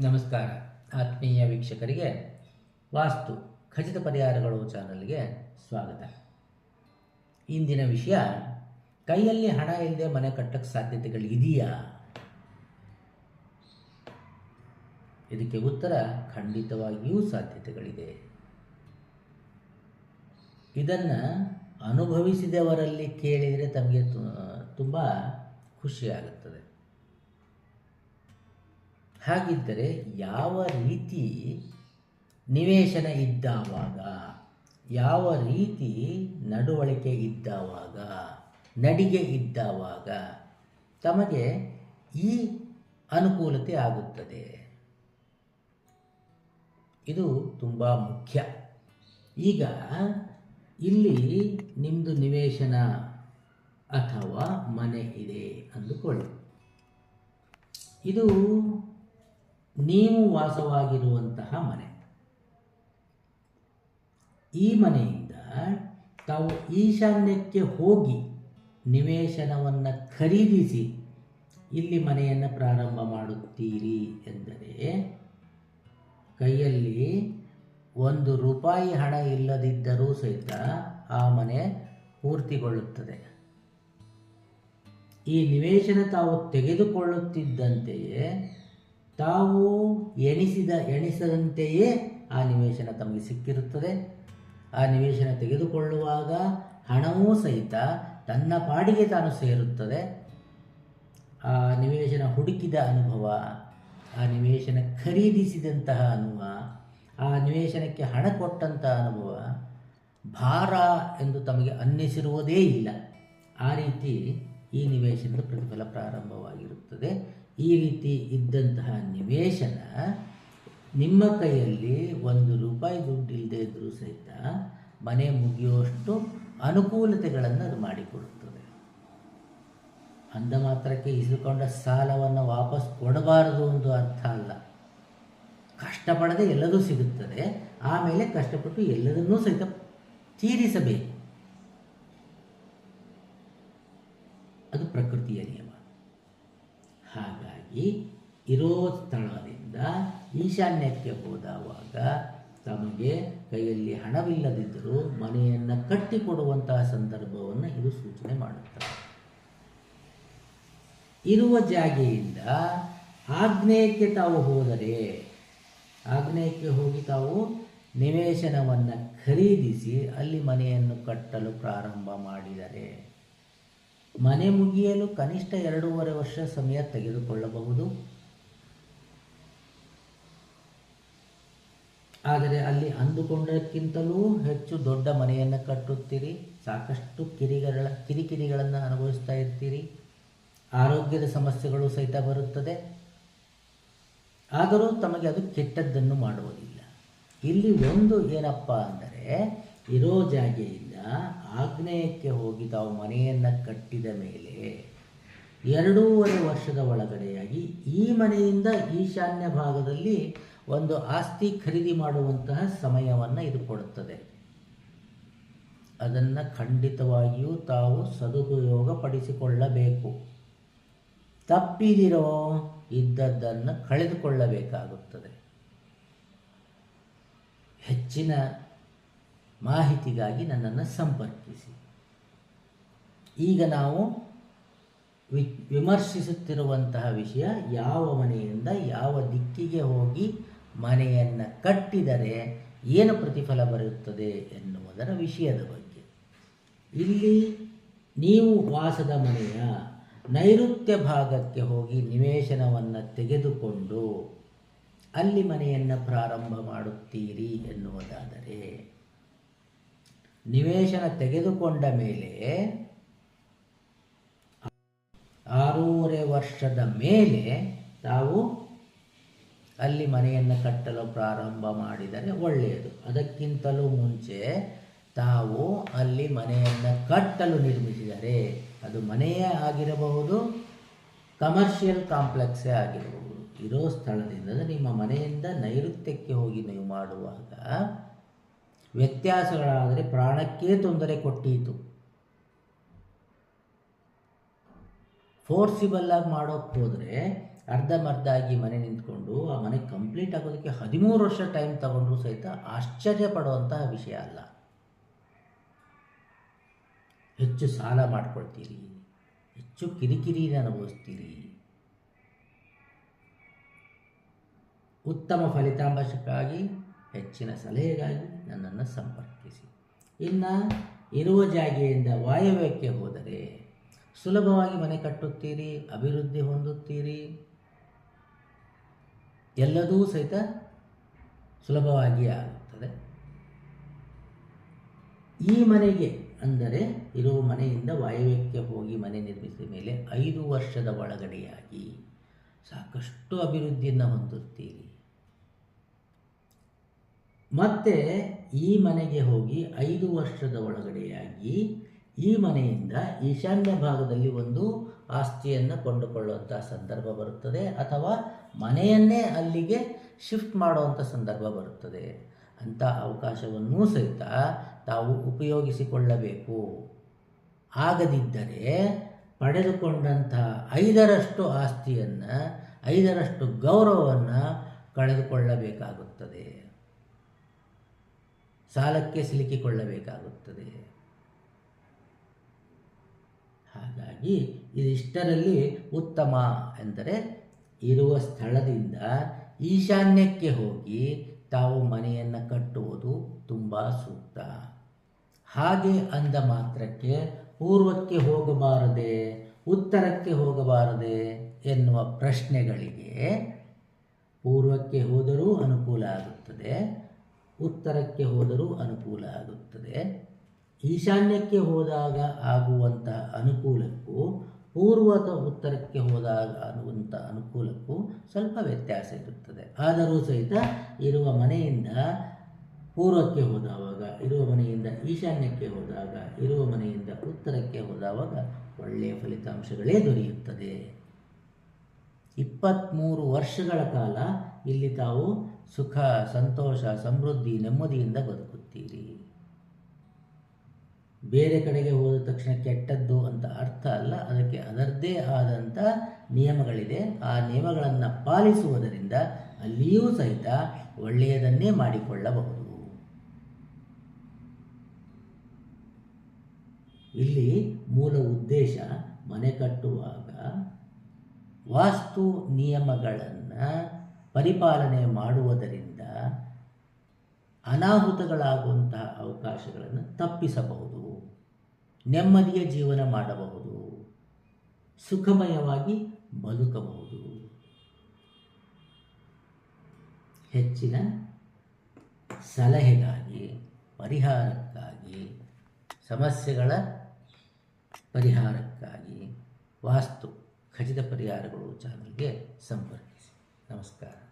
ನಮಸ್ಕಾರ. ಆತ್ಮೀಯ ವೀಕ್ಷಕರಿಗೆ ವಾಸ್ತು ಖಚಿತ ಪರಿಹಾರಗಳು ಚಾನಲ್ಗೆ ಸ್ವಾಗತ. ಇಂದಿನ ವಿಷಯ, ಕೈಯಲ್ಲಿ ಹಣ ಇಲ್ಲದೆ ಮನೆ ಕಟ್ಟಕ್ಕೆ ಸಾಧ್ಯತೆಗಳು ಇದೆಯಾ? ಇದಕ್ಕೆ ಉತ್ತರ, ಖಂಡಿತವಾಗಿಯೂ ಸಾಧ್ಯತೆಗಳಿದೆ. ಇದನ್ನು ಅನುಭವಿಸಿದವರಲ್ಲಿ ಕೇಳಿದರೆ ತಮಗೆ ತುಂಬ ಖುಷಿಯಾಗುತ್ತದೆ ಹಾಗಿದ್ದರೆ ಯಾವ ರೀತಿ ನಿವೇಶನ ಇದ್ದಾವಾಗ, ಯಾವ ರೀತಿ ನಡವಳಿಕೆ ಇದ್ದಾವಾಗ, ನಡಿಗೆ ಇದ್ದಾವಾಗ ತಮಗೆ ಈ ಅನುಕೂಲತೆ ಆಗುತ್ತದೆ. ಇದು ತುಂಬ ಮುಖ್ಯ. ಈಗ ಇಲ್ಲಿ ನಿಮ್ಮದು ನಿವೇಶನ ಅಥವಾ ಮನೆ ಇದೆ ಅಂದುಕೊಳ್ಳಿ. ಇದು ನೀವು ವಾಸವಾಗಿರುವಂತಹ ಮನೆ. ಈ ಮನೆಯಿಂದ ತಾವು ಈಶಾನ್ಯಕ್ಕೆ ಹೋಗಿ ನಿವೇಶನವನ್ನು ಖರೀದಿಸಿ ಇಲ್ಲಿ ಮನೆಯನ್ನು ಪ್ರಾರಂಭ ಮಾಡುತ್ತೀರಿ ಎಂದರೆ ಕೈಯಲ್ಲಿ ಒಂದು ರೂಪಾಯಿ ಹಣ ಇಲ್ಲದಿದ್ದರೂ ಸಹಿತ ಆ ಮನೆ ಪೂರ್ತಿಗೊಳ್ಳುತ್ತದೆ. ಈ ನಿವೇಶನ ತಾವು ತೆಗೆದುಕೊಳ್ಳುತ್ತಿದ್ದಂತೆಯೇ ತಾವು ಎಣಿಸಿದ, ಎಣಿಸದಂತೆಯೇ ಆ ನಿವೇಶನ ತಮಗೆ ಸಿಕ್ಕಿರುತ್ತದೆ. ಆ ನಿವೇಶನ ತೆಗೆದುಕೊಳ್ಳುವಾಗ ಹಣವೂ ಸಹಿತ ತನ್ನ ಪಾಡಿಗೆ ತಾನು ಸೇರುತ್ತದೆ. ಆ ನಿವೇಶನ ಹುಡುಕಿದ ಅನುಭವ, ಆ ನಿವೇಶನ ಖರೀದಿಸಿದಂತಹ ಅನುಭವ, ಆ ನಿವೇಶನಕ್ಕೆ ಹಣ ಕೊಟ್ಟಂತಹ ಅನುಭವ ಭಾರ ಎಂದು ತಮಗೆ ಅನ್ನಿಸಿರುವುದೇ ಇಲ್ಲ. ಆ ರೀತಿ ಈ ನಿವೇಶನದ ಪ್ರತಿಫಲ ಪ್ರಾರಂಭವಾಗಿರುತ್ತದೆ. ಈ ರೀತಿ ಇದ್ದಂತಹ ನಿವೇಶನ ನಿಮ್ಮ ಕೈಯಲ್ಲಿ ಒಂದು ರೂಪಾಯಿ ದುಡ್ಡು ಇಲ್ಲದೆ ಇದ್ದರೂ ಸಹಿತ ಮನೆ ಮುಗಿಯುವಷ್ಟು ಅನುಕೂಲತೆಗಳನ್ನು ಅದು ಮಾಡಿಕೊಡುತ್ತದೆ. ಅಂದ ಮಾತ್ರಕ್ಕೆ ಇಸಿದುಕೊಂಡ ಸಾಲವನ್ನು ವಾಪಸ್ ಕೊಡಬಾರದು ಒಂದು ಅರ್ಥ ಅಲ್ಲ. ಕಷ್ಟಪಡದೆ ಎಲ್ಲದೂ ಸಿಗುತ್ತದೆ. ಆಮೇಲೆ ಕಷ್ಟಪಟ್ಟು ಎಲ್ಲದನ್ನೂ ಸಹಿತ ತೀರಿಸಬೇಕು ಅದು ಪ್ರಕೃತಿಯ ನಿಯಮ ಹಾಗಾಗಿ ಇರೋ ಸ್ಥಳದಿಂದ ಈಶಾನ್ಯಕ್ಕೆ ಹೋದವಾಗ ತಮಗೆ ಕೈಯಲ್ಲಿ ಹಣವಿಲ್ಲದಿದ್ದರೂ ಮನೆಯನ್ನು ಕಟ್ಟಿಕೊಡುವಂತಹ ಸಂದರ್ಭವನ್ನು ಇದು ಸೂಚನೆ ಮಾಡುತ್ತದೆ ಇರುವ ಜಾಗೆಯಿಂದ ಆಗ್ನೇಯಕ್ಕೆ ತಾವು ಹೋದರೆ, ಆಗ್ನೇಯಕ್ಕೆ ಹೋಗಿ ತಾವು ನಿವೇಶನವನ್ನು ಖರೀದಿಸಿ ಅಲ್ಲಿ ಮನೆಯನ್ನು ಕಟ್ಟಲು ಪ್ರಾರಂಭ ಮಾಡಿದರೆ, ಮನೆ ಮುಗಿಯಲು ಕನಿಷ್ಠ ಎರಡೂವರೆ ವರ್ಷ ಸಮಯ ತೆಗೆದುಕೊಳ್ಳಬಹುದು. ಆದರೆ ಅಲ್ಲಿ ಅಂದುಕೊಂಡಕ್ಕಿಂತಲೂ ಹೆಚ್ಚು ದೊಡ್ಡ ಮನೆಯನ್ನು ಕಟ್ಟುತ್ತೀರಿ, ಸಾಕಷ್ಟು ಕಿರಿಗಳ ಕಿರಿಕಿರಿಗಳನ್ನು ಅನುಭವಿಸ್ತಾ ಇರ್ತೀರಿ. ಆರೋಗ್ಯದ ಸಮಸ್ಯೆಗಳು ಸಹಿತ ಬರುತ್ತದೆ. ಆದರೂ ತಮಗೆ ಅದು ಕೆಟ್ಟದ್ದನ್ನು ಮಾಡುವುದಿಲ್ಲ. ಇಲ್ಲಿ ಒಂದು ಏನಪ್ಪ ಅಂದರೆ, ಇರೋ ಜಾಗೆಯಿಂದ ಆಗ್ನೇಯಕ್ಕೆ ಹೋಗಿ ತಾವು ಮನೆಯನ್ನು ಕಟ್ಟಿದ ಮೇಲೆ ಎರಡೂವರೆ ವರ್ಷದ ಒಳಗಡೆಯಾಗಿ ಈ ಮನೆಯಿಂದ ಈಶಾನ್ಯ ಭಾಗದಲ್ಲಿ ಒಂದು ಆಸ್ತಿ ಖರೀದಿ ಮಾಡುವಂತಹ ಸಮಯವನ್ನು ಇದು ಕೊಡುತ್ತದೆ. ಅದನ್ನು ಖಂಡಿತವಾಗಿಯೂ ತಾವು ಸದುಪಯೋಗ ಪಡಿಸಿಕೊಳ್ಳಬೇಕು ತಪ್ಪಿದಿರೋ ಇದ್ದದ್ದನ್ನು ಕಳೆದುಕೊಳ್ಳಬೇಕಾಗುತ್ತದೆ. ಹೆಚ್ಚಿನ ಮಾಹಿತಿಗಾಗಿ ನನ್ನನ್ನು ಸಂಪರ್ಕಿಸಿ. ಈಗ ನಾವು ವಿ ವಿಮರ್ಶಿಸುತ್ತಿರುವಂತಹ ವಿಷಯ ಯಾವ ಮನೆಯಿಂದ ಯಾವ ದಿಕ್ಕಿಗೆ ಹೋಗಿ ಮನೆಯನ್ನು ಕಟ್ಟಿದರೆ ಏನು ಪ್ರತಿಫಲ ಬರುತ್ತದೆ ಎನ್ನುವುದರ ವಿಷಯದ ಬಗ್ಗೆ. ಇಲ್ಲಿ ನೀವು ವಾಸದ ಮನೆಯ ನೈಋತ್ಯ ಭಾಗಕ್ಕೆ ಹೋಗಿ ನಿವೇಶನವನ್ನು ತೆಗೆದುಕೊಂಡು ಅಲ್ಲಿ ಮನೆಯನ್ನು ಪ್ರಾರಂಭ ಮಾಡುತ್ತೀರಿ ಎನ್ನುವುದಾದರೆ, ನಿವೇಶನ ತೆಗೆದುಕೊಂಡ ಮೇಲೆ ಆರೂವರೆ ವರ್ಷದ ಮೇಲೆ ತಾವು ಅಲ್ಲಿ ಮನೆಯನ್ನು ಕಟ್ಟಲು ಪ್ರಾರಂಭ ಮಾಡಿದರೆ ಒಳ್ಳೆಯದು. ಅದಕ್ಕಿಂತಲೂ ಮುಂಚೆ ತಾವು ಅಲ್ಲಿ ಮನೆಯನ್ನು ಕಟ್ಟಲು ನಿರ್ಮಿಸಿದರೆ ಅದು ಮನೆಯೇ ಆಗಿರಬಹುದು ಕಮರ್ಷಿಯಲ್ ಕಾಂಪ್ಲೆಕ್ಸೇ ಆಗಿರಬಹುದು. ಇರೋ ಸ್ಥಳದಿಂದ ನಿಮ್ಮ ಮನೆಯಿಂದ ನೈಋತ್ಯಕ್ಕೆ ಹೋಗಿ ನೀವು ಮಾಡುವಾಗ ವ್ಯತ್ಯಾಸಗಳಾದರೆ ಪ್ರಾಣಕ್ಕೇ ತೊಂದರೆ ಕೊಟ್ಟೀತು. ಫೋರ್ಸಿಬಲ್ ಆಗಿ ಮಾಡೋಕ್ಕೆ ಹೋದರೆ ಅರ್ಧಮರ್ಧಾಗಿ ಮನೆ ನಿಂತ್ಕೊಂಡು ಆ ಮನೆ ಕಂಪ್ಲೀಟ್ ಆಗೋದಕ್ಕೆ ಹದಿಮೂರು ವರ್ಷ ಟೈಮ್ ತಗೊಂಡ್ರು ಸಹಿತ ಆಶ್ಚರ್ಯ ಪಡುವಂತಹ ವಿಷಯ ಅಲ್ಲ. ಹೆಚ್ಚು ಸಾಲ ಮಾಡ್ಕೊಳ್ತೀರಿ, ಹೆಚ್ಚು ಕಿರಿಕಿರಿನ ಅನುಭವಿಸ್ತೀರಿ. ಉತ್ತಮ ಫಲಿತಾಂಶಕ್ಕಾಗಿ, ಹೆಚ್ಚಿನ ಸಲಹೆಗಾಗಿ ನನ್ನನ್ನು ಸಂಪರ್ಕಿಸಿ. ಇನ್ನು ಇರುವ ಜಾಗೆಯಿಂದ ವಾಯವ್ಯಕ್ಕೆ ಹೋದರೆ ಸುಲಭವಾಗಿ ಮನೆ ಕಟ್ಟುತ್ತೀರಿ, ಅಭಿವೃದ್ಧಿ ಹೊಂದುತ್ತೀರಿ. ಎಲ್ಲದೂ ಸಹಿತ ಸುಲಭವಾಗಿ ಆಗುತ್ತದೆ. ಈ ಮನೆಗೆ ಅಂದರೆ ಇರುವ ಮನೆಯಿಂದ ವಾಯವ್ಯಕ್ಕೆ ಹೋಗಿ ಮನೆ ನಿರ್ಮಿಸಿದ ಮೇಲೆ ಐದು ವರ್ಷದ ಒಳಗಡೆಯಾಗಿ ಸಾಕಷ್ಟು ಅಭಿವೃದ್ಧಿಯನ್ನು ಹೊಂದುತ್ತೀರಿ. ಮತ್ತೆ ಈ ಮನೆಗೆ ಹೋಗಿ ಐದು ವರ್ಷದ ಒಳಗಡೆಯಾಗಿ ಈ ಮನೆಯಿಂದ ಈಶಾನ್ಯ ಭಾಗದಲ್ಲಿ ಒಂದು ಆಸ್ತಿಯನ್ನು ಕೊಂಡುಕೊಳ್ಳುವಂಥ ಸಂದರ್ಭ ಬರುತ್ತದೆ ಅಥವಾ ಮನೆಯನ್ನೇ ಅಲ್ಲಿಗೆ ಶಿಫ್ಟ್ ಮಾಡುವಂಥ ಸಂದರ್ಭ ಬರುತ್ತದೆ. ಅಂಥ ಅವಕಾಶವನ್ನೂ ಸಹಿತ ತಾವು ಉಪಯೋಗಿಸಿಕೊಳ್ಳಬೇಕು. ಆಗದಿದ್ದರೆ ಪಡೆದುಕೊಂಡಂಥ ಐದರಷ್ಟು ಆಸ್ತಿಯನ್ನು, ಐದರಷ್ಟು ಗೌರವವನ್ನು ಕಳೆದುಕೊಳ್ಳಬೇಕಾಗುತ್ತದೆ. ಸಾಲಕ್ಕೆ ಸಿಲುಕಿಕೊಳ್ಳಬೇಕಾಗುತ್ತದೆ. ಹಾಗಾಗಿ ಇದಿಷ್ಟರಲ್ಲಿ ಉತ್ತಮ ಎಂದರೆ ಇರುವ ಸ್ಥಳದಿಂದ ಈಶಾನ್ಯಕ್ಕೆ ಹೋಗಿ ತಾವು ಮನೆಯನ್ನು ಕಟ್ಟುವುದು ತುಂಬ ಸೂಕ್ತ. ಹಾಗೆ ಅಂದ ಮಾತ್ರಕ್ಕೆ ಪೂರ್ವಕ್ಕೆ ಹೋಗಬಾರದೆ, ಉತ್ತರಕ್ಕೆ ಹೋಗಬಾರದೆ ಎನ್ನುವ ಪ್ರಶ್ನೆಗಳಿಗೆ ಪೂರ್ವಕ್ಕೆ ಹೋದರೂ ಅನುಕೂಲ ಆಗುತ್ತದೆ, ಉತ್ತರಕ್ಕೆ ಹೋದರೂ ಅನುಕೂಲ ಆಗುತ್ತದೆ. ಈಶಾನ್ಯಕ್ಕೆ ಹೋದಾಗ ಆಗುವಂತಹ ಅನುಕೂಲಕ್ಕೂ ಪೂರ್ವದ ಉತ್ತರಕ್ಕೆ ಹೋದಾಗ ಅನುಕೂಲಕ್ಕೂ ಸ್ವಲ್ಪ ವ್ಯತ್ಯಾಸ ಇರುತ್ತದೆ. ಆದರೂ ಸಹಿತ ಇರುವ ಮನೆಯಿಂದ ಪೂರ್ವಕ್ಕೆ ಹೋದವಾಗ, ಇರುವ ಮನೆಯಿಂದ ಈಶಾನ್ಯಕ್ಕೆ ಹೋದಾಗ, ಇರುವ ಮನೆಯಿಂದ ಉತ್ತರಕ್ಕೆ ಹೋದವಾಗ ಒಳ್ಳೆಯ ಫಲಿತಾಂಶಗಳೇ ದೊರೆಯುತ್ತದೆ. ಇಪ್ಪತ್ತ್ಮೂರು ವರ್ಷಗಳ ಕಾಲ ಇಲ್ಲಿ ತಾವು ಸುಖ, ಸಂತೋಷ, ಸಮೃದ್ಧಿ, ನೆಮ್ಮದಿಯಿಂದ ಬದುಕುತ್ತೀರಿ. ಬೇರೆ ಕಡೆಗೆ ಹೋದ ತಕ್ಷಣ ಕೆಟ್ಟದ್ದು ಅಂತ ಅರ್ಥ ಅಲ್ಲ. ಅದಕ್ಕೆ ಅದರದ್ದೇ ಆದಂಥ ನಿಯಮಗಳಿದೆ. ಆ ನಿಯಮಗಳನ್ನು ಪಾಲಿಸುವುದರಿಂದ ಅಲ್ಲಿಯೂ ಸಹಿತ ಒಳ್ಳೆಯದನ್ನೇ ಮಾಡಿಕೊಳ್ಳಬಹುದು. ಇಲ್ಲಿ ಮೂಲ ಉದ್ದೇಶ ಮನೆ ಕಟ್ಟುವಾಗ ವಾಸ್ತು ನಿಯಮಗಳನ್ನು ಪರಿಪಾಲನೆ ಮಾಡುವುದರಿಂದ ಅನಾಹುತಗಳಾಗುವಂತಹ ಅವಕಾಶಗಳನ್ನು ತಪ್ಪಿಸಬಹುದು. ನೆಮ್ಮದಿಯ ಜೀವನ ಮಾಡಬಹುದು. ಸುಖಮಯವಾಗಿ ಬದುಕಬಹುದು. ಹೆಚ್ಚಿನ ಸಲಹೆಗಾಗಿ, ಪರಿಹಾರಕ್ಕಾಗಿ, ಸಮಸ್ಯೆಗಳ ಪರಿಹಾರಕ್ಕಾಗಿ ವಾಸ್ತು ಖಚಿತ ಪರಿಹಾರಗಳು ಚಾನಲ್ಗೆ ಸಂಪರ್ಕಿಸಿ. ನಮಸ್ಕಾರ.